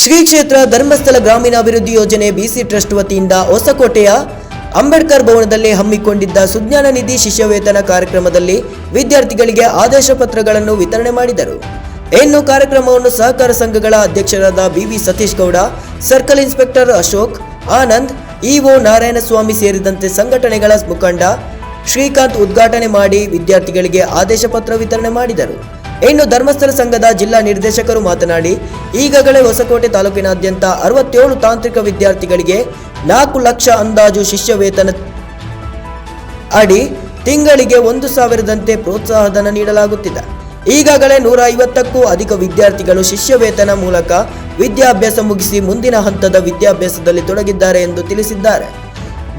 ಶ್ರೀ ಕ್ಷೇತ್ರ ಧರ್ಮಸ್ಥಳ ಗ್ರಾಮೀಣಾಭಿವೃದ್ಧಿ ಯೋಜನೆ ಬಿಸಿ ಟ್ರಸ್ಟ್ ವತಿಯಿಂದ ಹೊಸಕೋಟೆಯ ಅಂಬೇಡ್ಕರ್ ಭವನದಲ್ಲಿ ಹಮ್ಮಿಕೊಂಡಿದ್ದ ಸುಜ್ಞಾನ ನಿಧಿ ಶಿಷ್ಯವೇತನ ಕಾರ್ಯಕ್ರಮದಲ್ಲಿ ವಿದ್ಯಾರ್ಥಿಗಳಿಗೆ ಆದೇಶ ಪತ್ರಗಳನ್ನು ವಿತರಣೆ ಮಾಡಿದರು. ಇನ್ನು ಕಾರ್ಯಕ್ರಮವನ್ನು ಸಹಕಾರ ಸಂಘಗಳ ಅಧ್ಯಕ್ಷರಾದ B V Satish Gowda, circle inspector Ashok, Anand, E O Narayanaswamy ಸೇರಿದಂತೆ ಸಂಘಟನೆಗಳ ಮುಖಂಡ ಶ್ರೀಕಾಂತ್ ಉದ್ಘಾಟನೆ ಮಾಡಿ ವಿದ್ಯಾರ್ಥಿಗಳಿಗೆ ಆದೇಶ ಪತ್ರ ವಿತರಣೆ ಮಾಡಿದರು. ಇನ್ನು ಧರ್ಮಸ್ಥಳ ಸಂಘದ ಜಿಲ್ಲಾ ನಿರ್ದೇಶಕರು ಮಾತನಾಡಿ, ಈಗಾಗಲೇ ಹೊಸಕೋಟೆ ತಾಲೂಕಿನಾದ್ಯಂತ ಅರವತ್ತೇಳು ತಾಂತ್ರಿಕ ವಿದ್ಯಾರ್ಥಿಗಳಿಗೆ ನಾಲ್ಕು ಲಕ್ಷ ಅಂದಾಜು ಶಿಷ್ಯ ವೇತನ ಅಡಿ ತಿಂಗಳಿಗೆ ಒಂದು ಸಾವಿರದಂತೆ ಪ್ರೋತ್ಸಾಹಧನ ನೀಡಲಾಗುತ್ತಿದೆ. ಈಗಾಗಲೇ ನೂರ ಐವತ್ತಕ್ಕೂ ಅಧಿಕ ವಿದ್ಯಾರ್ಥಿಗಳು ಶಿಷ್ಯ ವೇತನ ಮೂಲಕ ವಿದ್ಯಾಭ್ಯಾಸ ಮುಗಿಸಿ ಮುಂದಿನ ಹಂತದ ವಿದ್ಯಾಭ್ಯಾಸದಲ್ಲಿ ತೊಡಗಿದ್ದಾರೆ ಎಂದು ತಿಳಿಸಿದ್ದಾರೆ.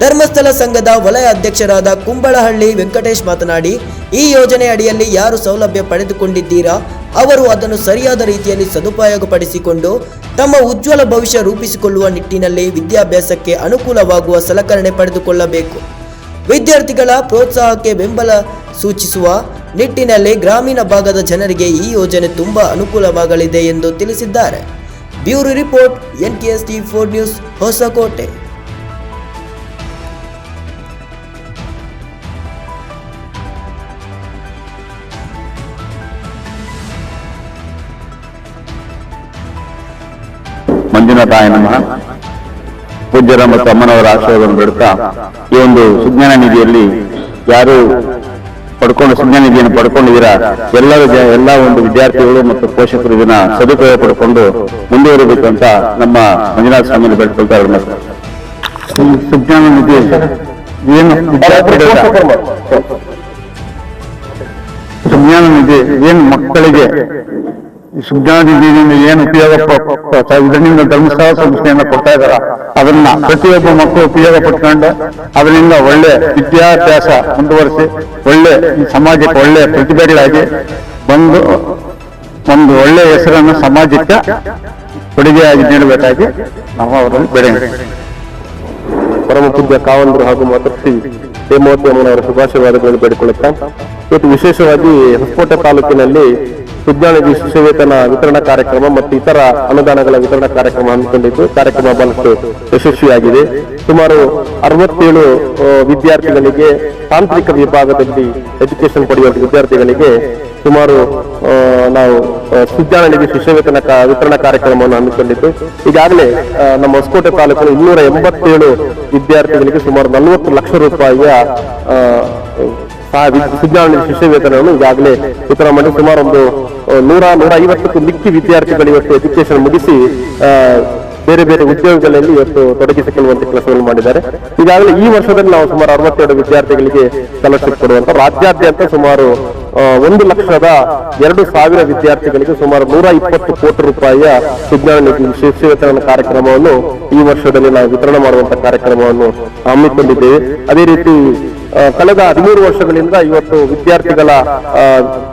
ಧರ್ಮಸ್ಥಳ ಸಂಘದ ವಲಯ ಅಧ್ಯಕ್ಷರಾದ ಕುಂಬಳಹಳ್ಳಿ ವೆಂಕಟೇಶ್ ಮಾತನಾಡಿ, ಈ ಯೋಜನೆ ಅಡಿಯಲ್ಲಿ ಯಾರು ಸೌಲಭ್ಯ ಪಡೆದುಕೊಂಡಿದ್ದೀರಾ, ಅವರು ಅದನ್ನು ಸರಿಯಾದ ರೀತಿಯಲ್ಲಿ ಸದುಪಯೋಗಪಡಿಸಿಕೊಂಡು, ತಮ್ಮ ಉಜ್ವಲ ಭವಿಷ್ಯ ರೂಪಿಸಿಕೊಳ್ಳುವ ನಿಟ್ಟಿನಲ್ಲಿ ವಿದ್ಯಾಭ್ಯಾಸಕ್ಕೆ ಅನುಕೂಲವಾಗುವ ಸಲಕರಣೆ ಪಡೆದುಕೊಳ್ಳಬೇಕು. ವಿದ್ಯಾರ್ಥಿಗಳ ಪ್ರೋತ್ಸಾಹಕ್ಕೆ ಬೆಂಬಲ ಸೂಚಿಸುವ ನಿಟ್ಟಿನಲ್ಲಿ ಗ್ರಾಮೀಣ ಭಾಗದ ಜನರಿಗೆ ಈ ಯೋಜನೆ ತುಂಬ ಅನುಕೂಲವಾಗಲಿದೆ ಎಂದು ತಿಳಿಸಿದ್ದಾರೆ. Bureau report N T S T four news Hosakote. ಮಂಜುನಾಥಾಯ ನಮಃ ಪೂಜ್ಯರ ಮತ್ತು ಅಮ್ಮನವರ ಆಶ್ರಯವನ್ನು ಬಿಡುತ್ತಾ ಈ ಒಂದು ಸುಜ್ಞಾನ ನಿಧಿಯಲ್ಲಿ ಯಾರು ಪಡ್ಕೊಂಡು ಸುಜ್ಞಾನ ನಿಧಿಯನ್ನು ಪಡ್ಕೊಂಡಿದ್ದೀರಾ? ಎಲ್ಲರೂ ಜ- ಎಲ್ಲ ಒಂದು ವಿದ್ಯಾರ್ಥಿಗಳು ಮತ್ತು ಪೋಷಕರು ಇದನ್ನ ಸದುಪಯೋಗ ಪಡ್ಕೊಂಡು ಮುಂದುವರಿಬೇಕು ಅಂತ ನಮ್ಮ ಮಂಜುನಾಥ ಸ್ವಾಮಿಯನ್ನು ಬೆಳ್ಕೊಳ್ತಾ ಮತ್ತು. ಈ ಸುಜ್ಞಾನ ನಿಧಿ ಏನು ಸುಜ್ಞಾನ ನಿಧಿ ಏನು ಮಕ್ಕಳಿಗೆ ಈ ಸುಜ್ಞಾನ ನಿಧಿಯಿಂದ ಏನು ಉಪಯೋಗ ಇದರಿಂದ ಧರ್ಮಸ್ಥಳ ಸಂಸ್ಥೆಯನ್ನು ಕೊಡ್ತಾ ಇದಾರ. ಅದನ್ನ ಪ್ರತಿಯೊಬ್ಬ ಮಕ್ಕಳು ಉಪಯೋಗ ಪಟ್ಕೊಂಡು ಅದರಿಂದ ಒಳ್ಳೆ ವಿದ್ಯಾಭ್ಯಾಸ ಮುಂದುವರಿಸಿ, ಒಳ್ಳೆ ಸಮಾಜಕ್ಕೆ ಒಳ್ಳೆ ಪ್ರತಿಭೆಗಳಾಗಿ ಬಂದು, ಒಂದು ಒಳ್ಳೆ ಹೆಸರನ್ನು ಸಮಾಜಕ್ಕೆ ಕೊಡುಗೆಯಾಗಿ ನೀಡಬೇಕಾಗಿ ನಾವು ಅವರಲ್ಲಿ ಬೆಳೆಯೋಣ ಪರಮ ಪೂಜ್ಯ ಕಾವಂದರು ಹಾಗೂ ಮಾತೃಶ್ರೀ ಹೇಮವತಿ ಅಮ್ಮನವರ ಶುಭಾಶೀರ್ವಾದಗಳನ್ನು ಬೇಡಿಕೊಳ್ಳುತ್ತಾ, ಇವತ್ತು ವಿಶೇಷವಾಗಿ ಹೊಸಕೋಟೆ ತಾಲೂಕಿನಲ್ಲಿ ವಿಜ್ಞಾನದಿ ಶಿಷ್ಯವೇತನ ವಿತರಣಾ ಕಾರ್ಯಕ್ರಮ ಮತ್ತು ಇತರ ಅನುದಾನಗಳ ವಿತರಣಾ ಕಾರ್ಯಕ್ರಮ ಹಮ್ಮಿಕೊಂಡಿದ್ದು, ಕಾರ್ಯಕ್ರಮ ಬಹಳಷ್ಟು ಯಶಸ್ವಿಯಾಗಿದೆ. ಸುಮಾರು ಅರವತ್ತೇಳು ವಿದ್ಯಾರ್ಥಿಗಳಿಗೆ ತಾಂತ್ರಿಕ ವಿಭಾಗದಲ್ಲಿ ಎಜುಕೇಶನ್ ಪಡೆಯುವ ವಿದ್ಯಾರ್ಥಿಗಳಿಗೆ ಸುಮಾರು ನಾವು ಸುಜ್ಞಾನ ನಿಧಿ ಶಿಷ್ಯವೇತನ ವಿತರಣಾ ಕಾರ್ಯಕ್ರಮವನ್ನು ಹಮ್ಮಿಕೊಂಡಿದ್ದು. ಈಗಾಗಲೇ ನಮ್ಮ ಹೊಸಕೋಟೆ ತಾಲೂಕಿನ ಇನ್ನೂರ ಎಂಬತ್ತೇಳು ವಿದ್ಯಾರ್ಥಿಗಳಿಗೆ ಸುಮಾರು ನಲವತ್ತು ಲಕ್ಷ ರೂಪಾಯಿಯ ಆ, ವಿಜ್ಞಾನ ಶಿಷ್ಯ ವೇತನವನ್ನು ಈಗಾಗಲೇ ಉತ್ತರ ಮಾಡಿ ಸುಮಾರು ಒಂದು ನೂರ ನೂರ ಐವತ್ತಕ್ಕೂ ಮಿಕ್ಕಿ ವಿದ್ಯಾರ್ಥಿಗಳು ಇವತ್ತು ಎಜುಕೇಶನ್ ಮುಗಿಸಿ ಬೇರೆ ಬೇರೆ ಉದ್ಯೋಗಗಳಲ್ಲಿ ಇವತ್ತು ತೊಡಗಿಸಿಕೊಳ್ಳುವಂತಹ ಕೆಲಸವನ್ನು ಮಾಡಿದ್ದಾರೆ. ಈಗಾಗಲೇ ಈ ವರ್ಷದಲ್ಲಿ ನಾವು ಸುಮಾರು ಅರವತ್ತೆರಡು ವಿದ್ಯಾರ್ಥಿಗಳಿಗೆ ಸ್ಕಾಲರ್ಶಿಪ್ ಕೊಡುವಂತ ರಾಜ್ಯಾದ್ಯಂತ ಸುಮಾರು ಒಂದು ಲಕ್ಷದ ಎರಡು ಸಾವಿರ ವಿದ್ಯಾರ್ಥಿಗಳಿಗೆ ಸುಮಾರು ನೂರ ಇಪ್ಪತ್ತು ಕೋಟಿ ರೂಪಾಯಿಯ ವಿಜ್ಞಾನ ನಿಧಿ ಕಾರ್ಯಕ್ರಮವನ್ನು ಈ ವರ್ಷದಲ್ಲಿ ನಾವು ವಿತರಣೆ ಮಾಡುವಂತಹ ಕಾರ್ಯಕ್ರಮವನ್ನು ಹಮ್ಮಿಕೊಂಡಿದ್ದೇವೆ. ಅದೇ ರೀತಿ ಕಳೆದ ಹದಿಮೂರು ವರ್ಷಗಳಿಂದ ಇವತ್ತು ವಿದ್ಯಾರ್ಥಿಗಳ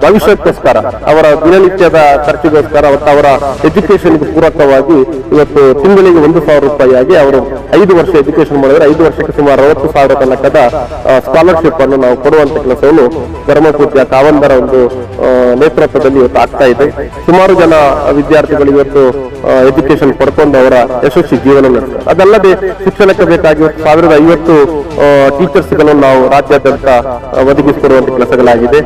ಭವಿಷ್ಯಕ್ಕೋಸ್ಕರ, ಅವರ ದಿನನಿತ್ಯದ ಖರ್ಚಿಗೋಸ್ಕರ ಮತ್ತು ಅವರ ಎಜುಕೇಶನ್ಗೆ ಪೂರಕವಾಗಿ ಇವತ್ತು ತಿಂಗಳಿಗೆ ಒಂದು ಸಾವಿರ ರೂಪಾಯಿಯಾಗಿ ಅವರು ಐದು ವರ್ಷ ಎಜುಕೇಶನ್ ಮಾಡಿದರೆ ಐದು ವರ್ಷಕ್ಕೆ ಸುಮಾರು ಅರವತ್ತು ಸಾವಿರ ತನಕದ ಸ್ಕಾಲರ್ಶಿಪ್ ಅನ್ನು ನಾವು ಕೊಡುವಂತ ಕೆಲಸವನ್ನು ಧರ್ಮಪೂಜ್ಯ ಕಾವಂದರ ಒಂದು ನೇತೃತ್ವದಲ್ಲಿ ಇವತ್ತು ಆಗ್ತಾ ಇದೆ. ಸುಮಾರು ಜನ ವಿದ್ಯಾರ್ಥಿಗಳು ಇವತ್ತು ಎಜುಕೇಶನ್ ಪಡ್ಕೊಂಡು ಅವರ ಯಶಸ್ವಿ ಜೀವನ ಅದಲ್ಲದೆ ಶಿಕ್ಷಣಕ್ಕೆ ಬೇಕಾಗಿ ಸಾವಿರದ ಐವತ್ತು ಟೀಚರ್ಸ್ಗಳನ್ನು ನಾವು ರಾಜ್ಯಾದ್ಯಂತ ಒದಗಿಸಿರುವಂತಹ ಕೆಲಸಗಳಾಗಿದೆ.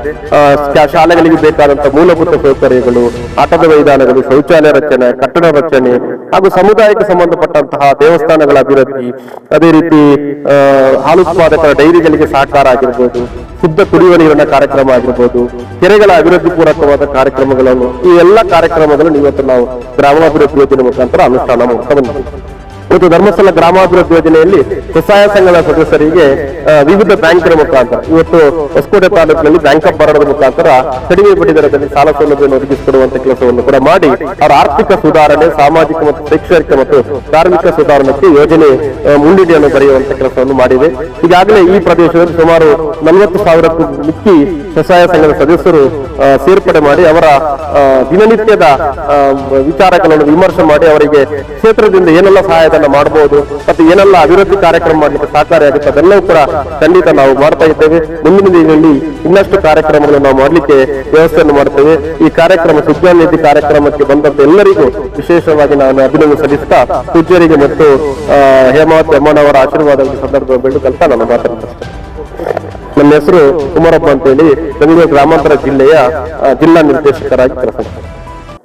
ಶಾಲೆಗಳಿಗೆ ಬೇಕಾದಂತಹ ಮೂಲಭೂತ ಸೌಕರ್ಯಗಳು, ಆಟದ ಮೈದಾನಗಳು, ಶೌಚಾಲಯ ರಚನೆ, ಕಟ್ಟಡ ರಚನೆ ಹಾಗೂ ಸಮುದಾಯಕ್ಕೆ ಸಂಬಂಧಪಟ್ಟಂತಹ ದೇವಸ್ಥಾನಗಳ ಅಭಿವೃದ್ಧಿ, ಅದೇ ರೀತಿ ಹಾಲು ಉತ್ಪಾದಕರ ಡೈರಿಗಳಿಗೆ ಸಹಕಾರ ಆಗಿರ್ಬೋದು, ಶುದ್ಧ ಕುಡಿಯುವ ನೀರಿನ ಕಾರ್ಯಕ್ರಮ ಆಗಿರ್ಬೋದು, ಕೆರೆಗಳ ಅಭಿವೃದ್ಧಿ ಪೂರಕವಾದ ಕಾರ್ಯಕ್ರಮಗಳನ್ನು, ಈ ಎಲ್ಲ ಕಾರ್ಯಕ್ರಮಗಳನ್ನು ಇವತ್ತು ನಾವು ಗ್ರಾಮಾಭಿವೃದ್ಧಿ ಯೋಜನೆ ಮುಖಾಂತರ ಅನುಷ್ಠಾನ ಮಾಡ್ತಾ ಬಂದಿದ್ದೀವಿ. ಇವತ್ತು ಧರ್ಮಸ್ಥಳ ಗ್ರಾಮಾಭಿವೃದ್ಧಿ ಯೋಜನೆಯಲ್ಲಿ ಸ್ವಸಹಾಯ ಸಂಘದ ಸದಸ್ಯರಿಗೆ ವಿವಿಧ ಬ್ಯಾಂಕಿನ ಮುಖಾಂತರ, ಇವತ್ತು ಹೊಸಕೋಟೆ ತಾಲೂಕಿನಲ್ಲಿ ಬ್ಯಾಂಕ್ ಆಫ್ ಬರೋಡದ ಮುಖಾಂತರ ಕಡಿಮೆ ಬಡ್ಡಿ ದರದಲ್ಲಿ ಸಾಲ ಸೌಲಭ್ಯವನ್ನು ಒದಗಿಸಿಕೊಡುವಂತ ಕೆಲಸವನ್ನು ಕೂಡ ಮಾಡಿ, ಅವರ ಆರ್ಥಿಕ ಸುಧಾರಣೆ, ಸಾಮಾಜಿಕ ಮತ್ತು ಶೈಕ್ಷಣಿಕ ಮತ್ತು ಧಾರ್ಮಿಕ ಸುಧಾರಣೆಗೆ ಯೋಜನೆ ಮುಂದಿದೆಯನ್ನು ಬರೆಯುವಂತಹ ಬರೆಯುವಂತ ಕೆಲಸವನ್ನು ಮಾಡಿದೆ. ಈಗಾಗಲೇ ಈ ಪ್ರದೇಶದಲ್ಲಿ ಸುಮಾರು ನಲವತ್ತು ಸಾವಿರಕ್ಕೂ ಮಿಕ್ಕಿ ಸ್ವಸಹಾಯ ಸಂಘದ ಸದಸ್ಯರು ಸೇರ್ಪಡೆ ಮಾಡಿ ಅವರ ದಿನನಿತ್ಯದ ವಿಚಾರಗಳನ್ನು ವಿಮರ್ಶೆ ಮಾಡಿ ಅವರಿಗೆ ಕ್ಷೇತ್ರದಿಂದ ಏನೆಲ್ಲ ಸಹಾಯಧನ ಮಾಡಬಹುದು ಮತ್ತು ಏನೆಲ್ಲ ಅಭಿವೃದ್ಧಿ ಕಾರ್ಯಕ್ರಮ ಮಾಡಲಿಕ್ಕೆ ಸಹಕಾರಿಯಾಗುತ್ತೆ ಅದೆಲ್ಲವೂ ಕೂಡ ಖಂಡಿತ ನಾವು ಮಾಡ್ತಾ ಇದ್ದೇವೆ. ಮುಂದಿನ ದಿನಗಳಲ್ಲಿ ಇನ್ನಷ್ಟು ಕಾರ್ಯಕ್ರಮಗಳನ್ನು ನಾವು ಮಾಡಲಿಕ್ಕೆ ವ್ಯವಸ್ಥೆಯನ್ನು ಮಾಡ್ತೇವೆ. ಈ ಕಾರ್ಯಕ್ರಮ ಸುಜ್ಞಾನ ನಿಧಿ ಕಾರ್ಯಕ್ರಮಕ್ಕೆ ಬಂದಂತ ಎಲ್ಲರಿಗೂ ವಿಶೇಷವಾಗಿ ನಾನು ಅಭಿನಂದನೆ ಸಲ್ಲಿಸ್ತಾ ಪೂಜ್ಯರಿಗೆ ಮತ್ತು ಹೇಮಾವತ್ ಅಮ್ಮನವರ ಆಶೀರ್ವಾದ ಸಂದರ್ಭ ಬೆಳೆದುಕಲ್ತಾ ನಾನು ಮಾತಾಡ್ತೇನೆ ನನ್ನ ಹೆಸರು ಕುಮಾರಪ್ಪ ಅಂತೇಳಿ ಬೆಂಗಳೂರು ಗ್ರಾಮಾಂತರ ಜಿಲ್ಲೆಯ ಜಿಲ್ಲಾ ನಿರ್ದೇಶಕರಾಗಿ ಕೆಲಸ